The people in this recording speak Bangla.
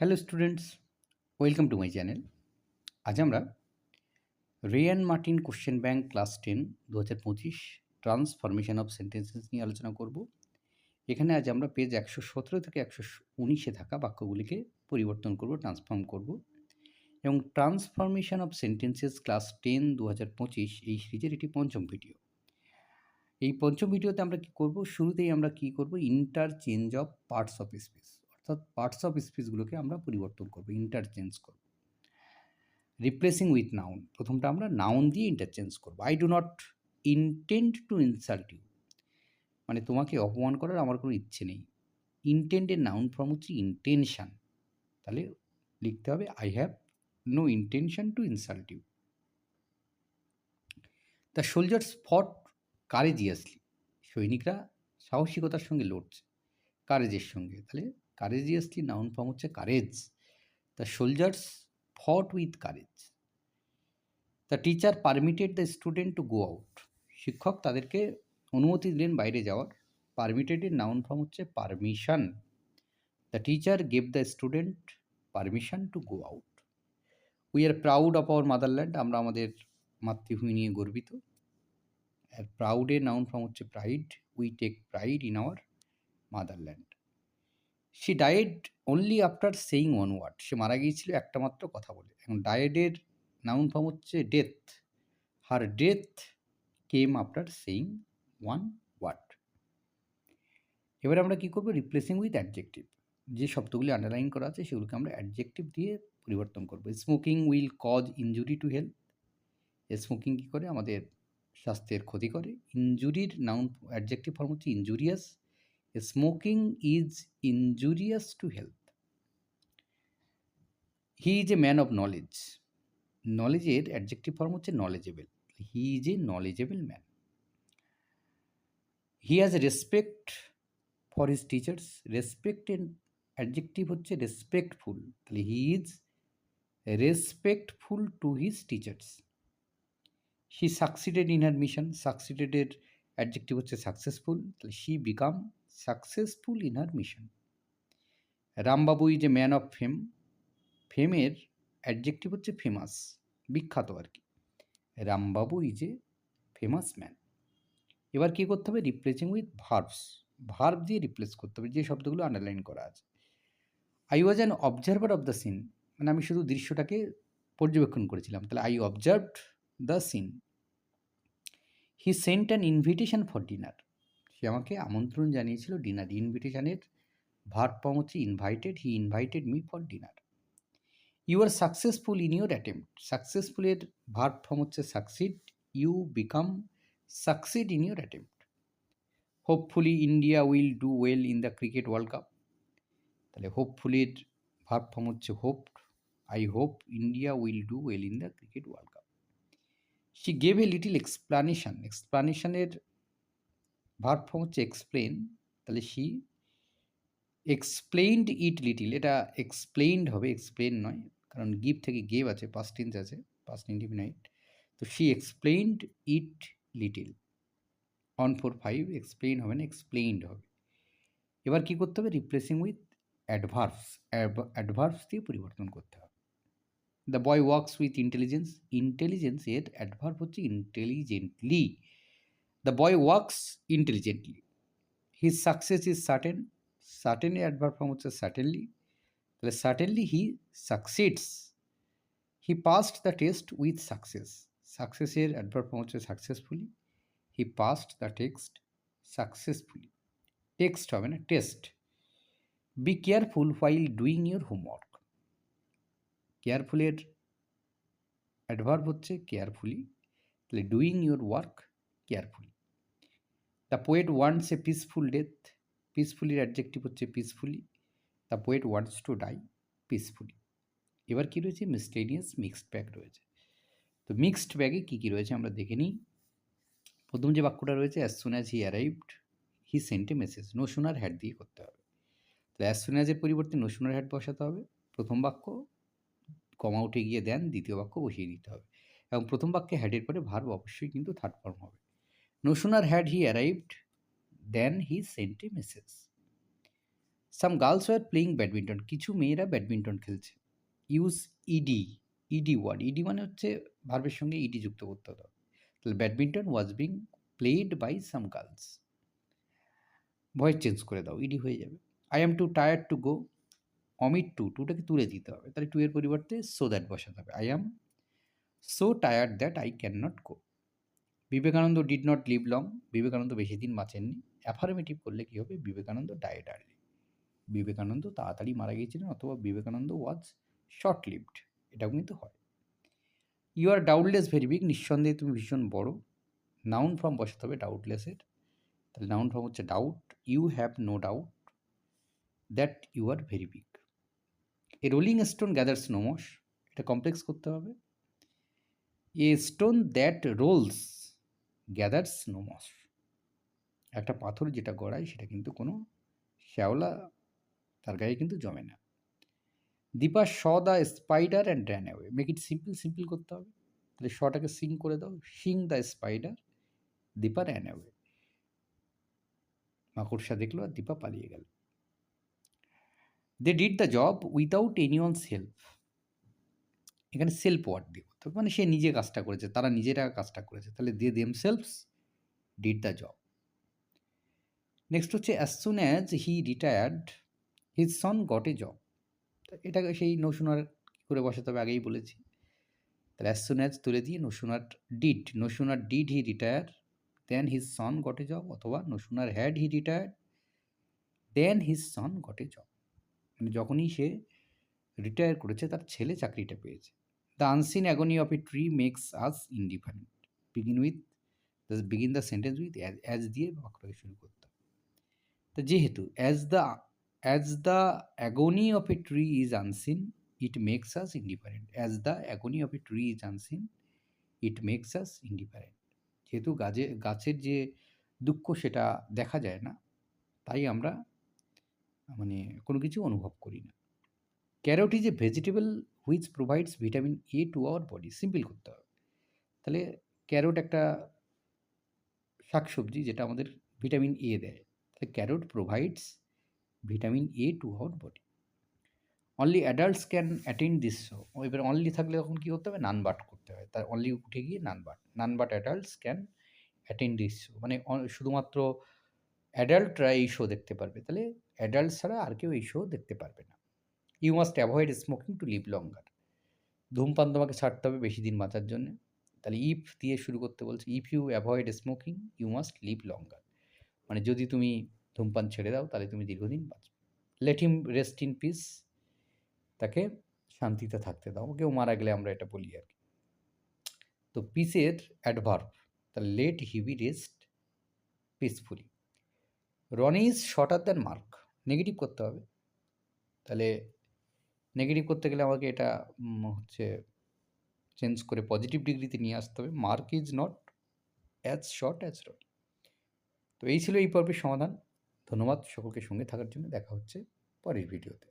Hello students welcome to my channel আজ আমরা Ray and Martin question bank class ten দু হাজার পঁচিশ ট্রান্সফরমেশন অফ সেন্টেন্সেস নিয়ে আলোচনা করব। এখানে আজ আমরা পেজ একশো সতেরো থেকে একশো উনিশে থাকা বাক্যগুলিকে পরিবর্তন করব ট্রান্সফর্ম করব। এবং transformation of sentences class ten দু হাজার পঁচিশ এই সিরিজের এটি পঞ্চম ভিডিও এই পঞ্চম ভিডিওতে আমরা কী করব? শুরুতেই আমরা কী করব? Interchange of parts of speech অর্থাৎ পার্টস অফ স্পিচগুলোকে আমরা পরিবর্তন করব ইন্টারচেঞ্জ করব। রিপ্লেসিং উইথ নাউন প্রথমটা আমরা নাউন দিয়ে ইন্টারচেঞ্জ করব। I do not intend to insult you মানে তোমাকে অপমান করার আমার কোনো ইচ্ছে নেই। ইনটেন্ডের নাউন ফর্ম হচ্ছে ইন্টেনশান তাহলে লিখতে হবে I have no intention to insult you the soldiers fought courageously সৈনিকরা সাহসিকতার সঙ্গে লড়ছে কারেজের সঙ্গে। তাহলে কারেজিয়াসলি নাউন ফর্ম হচ্ছে courage the soldiers fought with courage the teacher permitted the student to go out শিক্ষক তাদেরকে অনুমতি দিলেন বাইরে যাওয়ার। পারমিটেডের নাউন ফর্ম হচ্ছে permission the teacher gave the student permission to go out we are proud of our motherland আমরা আমাদের মাতৃভূমি নিয়ে গর্বিত। আর প্রাউডের নাউন ফর্ম হচ্ছে pride we take pride in our motherland she died only after saying one word সে মারা গিয়েছিল একটা মাত্র কথা বলে। এখন ডায়েডের নাউন ফর্ম হচ্ছে death her death came after saying one word এবার আমরা কী করব? রিপ্লেসিং উইথ অ্যাডজেক্টিভ যে শব্দগুলি আন্ডারলাইন করা আছে, সেগুলোকে আমরা অ্যাডজেক্টিভ দিয়ে পরিবর্তন করব। Smoking will cause injury to health smoking কী করে? আমাদের স্বাস্থ্যের ক্ষতি করে। ইঞ্জুরির নাউন অ্যাডজেক্টিভ ফর্ম হচ্ছে injurious smoking is injurious to health he is a man of knowledge নলেজের অ্যাডজেক্টিভ ফর্ম হচ্ছে knowledgeable he is a knowledgeable man he has respect for his teachers respect এর অ্যাডজেক্টিভ হচ্ছে রেসপেক্টফুল তাহলে he is respectful to his teachers she succeeded in her mission সাকসিডেডের adjective হচ্ছে সাকসেসফুল তাহলে she became successful in her mission Rambabu is a man of fame ফেমের adjective হচ্ছে ফেমাস বিখ্যাত আর কি। Rambabu is a famous man এবার কী করতে হবে? রিপ্লেসিং উইথ ভার্বস ভার্ব দিয়ে রিপ্লেস করতে হবে, যে শব্দগুলো আন্ডারলাইন করা আছে। I was an observer of the scene মানে আমি শুধু দৃশ্যটাকে পর্যবেক্ষণ করেছিলাম। তাহলে I observed the scene he sent an invitation for dinner সে আমাকে আমন্ত্রণ জানিয়েছিল ডিনার ইনভিটেশনের ভার হচ্ছে invited he invited me for dinner you are successful in your attempt সাকসেসফুলের verb form হচ্ছে succeed you become succeed in your attempt hopefully India will do well in the cricket world cup তাহলে হোপফুলির ভার ফর্ম হচ্ছে hope I hope India will do well in the cricket world cup she gave a little explanation এক্সপ্লানেশনের verb form হচ্ছে এক্সপ্লেন তাহলে শি এক্সপ্লেইনড ইট লিটিল এটা এক্সপ্লেইনড হবে এক্সপ্লেন নয়, কারণ গিভ থেকে গেভ আছে পাস্ট টেন্স আছে পাস্ট ইন্ডিফিনাইট তো she explained it little on four five explain হবে না এক্সপ্লেইনড হবে, এবার কী করতে হবে রিপ্লেসিং উইথ অ্যাডভার্বস অ্যাডভার্বস দিয়ে পরিবর্তন করতে হবে the boy works with intelligence intelligence এর অ্যাডভার্ব হচ্ছে intelligently the boy works intelligently his success is certain certainly adverb form হচ্ছে সার্টেনলি তাহলে certainly he succeeds he passed the test with success সাকসেসের adverb form হচ্ছে successfully he passed the text successfully text হবে না test be careful while doing your homework কেয়ারফুলের adverb হচ্ছে কেয়ারফুলি তাহলে doing your work carefully the poet wants a peaceful death পিসফুলির adjective হচ্ছে peacefully the poet wants to die peacefully এবার কী রয়েছে? মিসলেনিয়াস মিক্সড ব্যাগ রয়েছে। তো মিক্সড ব্যাগে কী কী রয়েছে আমরা দেখে নিই। প্রথম যে বাক্যটা রয়েছে as soon as he arrived he sent a message no sooner had দিয়ে করতে হবে। তো অ্যাজ সুন অ্যাজের পরিবর্তে নো সোনার হ্যাড বসাতে হবে। প্রথম বাক্য কমা উঠে গিয়ে দেন। দ্বিতীয় বাক্য বসিয়ে দিতে হবে। এবং প্রথম বাক্যে হ্যাডের পরে ভার্ব অবশ্যই কিন্তু থার্ড ফর্ম হবে। No sooner had he arrived then he sent a message some girls were playing badminton কিছু মেয়েরা ব্যাডমিন্টন খেলছে use ED ED word ED মানে হচ্ছে ভার্বের সঙ্গে ইডি যুক্ত করতে হবে। তাহলে badminton was being played by some girls voice change করে দাও ইডি হয়ে যাবে। I am too tired to go omit too টুটাকে তুলে দিতে হবে। তাহলে টু এর পরিবর্তে সো দ্যাট বসাতে হবে। I am so tired that I can not go Vivekananda did not live long Vivekananda বেশি দিন বাঁচেননি। অ্যাফার্মেটিভ করলে কী হবে? বিবেকানন্দ ডায়েড আর্লি বিবেকানন্দ তাড়াতাড়ি মারা গিয়েছিলেন অথবা বিবেকানন্দ ওয়াজ শর্ট লিভড এটাও কিন্তু হয়। You are doubtless very big নিঃসন্দেহে তুমি ভীষণ বড়। নাউন ফর্ম বসাতে হবে ডাউটলেসের তাহলে নাউন ফর্ম হচ্ছে doubt you have no doubt that you are very big a rolling stone gathers no moss এটা কমপ্লেক্স করতে হবে। A stone that rolls gathers no moss একটা পাথর যেটা গড়ায় সেটা কিন্তু কোনো শ্যাওলা, তার গায়ে কিন্তু জমে না। Dipa, saw the spider and ran away make it simple simple করতে হবে। তাহলে শটাকে সিং করে দাও। Seeing the spider, Dipa ran away মাকড়সা দেখল আর দীপা পালিয়ে গেল। They did the job without any one's help এখানে সেলফ ওয়ার্ড দিয়ে হবে মানে সে নিজে কাজটা করেছে, তারা নিজেরা কাজটা করেছে। তাহলে they themselves did the job next হচ্ছে as soon as he retired his son got a job এটা সেই নসুনার করে বসাতে হবে? আগেই বলেছি। তাহলে অ্যাজ সুন অ্যাজ তুলে দিয়ে no sooner did no sooner did he retire then his son got a job অথবা no sooner had he retired then his son got a job মানে যখনই সে রিটায়ার করেছে, তার ছেলে চাকরিটা পেয়েছে। The unseen agony of a tree makes us indifferent begin with begin the sentence with as দিয়ে বাক্যটাকে শুরু করতে হবে তো যেহেতু as the as the agony of a tree is unseen it makes us indifferent as the agony of a tree is unseen it makes us indifferent যেহেতু গাছে গাছের যে দুঃখ সেটা দেখা যায় না, তাই আমরা মানে কোনো কিছু অনুভব করি না। Carrot is a vegetable which provides vitamin A to our body simple করতে হবে। তাহলে ক্যারোট একটা শাকসবজি যেটা আমাদের ভিটামিন এ দেয়। তাহলে carrot provides vitamin A to our body only adults can attend this show এবার অনলি থাকলে তখন কী করতে হবে? নান বাট করতে হয় তার অনলি উঠে গিয়ে none but none but adults can attend this show মানে শুধুমাত্র অ্যাডাল্টরা এই শো দেখতে পারবে। তাহলে অ্যাডাল্ট ছাড়া আর কেউ এই শো দেখতে পারবে না। You must avoid smoking to live longer ধূমপান তোমাকে ছাড়তে হবে বেশি দিন বাঁচার জন্য। তাহলে ইফ দিয়ে শুরু করতে বলছে if you avoid smoking you must live longer মানে যদি তুমি ধূমপান ছেড়ে দাও, তাহলে তুমি দীর্ঘদিন বাঁচবে। Let him rest in peace তাকে শান্তিতে থাকতে দাও। কেউ মারা গেলে আমরা এটা বলি আর কি। তো পিসের অ্যাডভার্ভ তাহলে let him rest peacefully Ronnie is shorter than Mark. Negative করতে হবে। তাহলে নেগেটিভ করতে গেলে আমাকে এটা হচ্ছে চেঞ্জ করে পজিটিভ ডিগ্রিতে নিয়ে আসতে হবে। Mark is not as short as rot তো এই ছিল এই পর্বের সমাধান। ধন্যবাদ সকলকে সঙ্গে থাকার জন্য। দেখা হচ্ছে পরের ভিডিওতে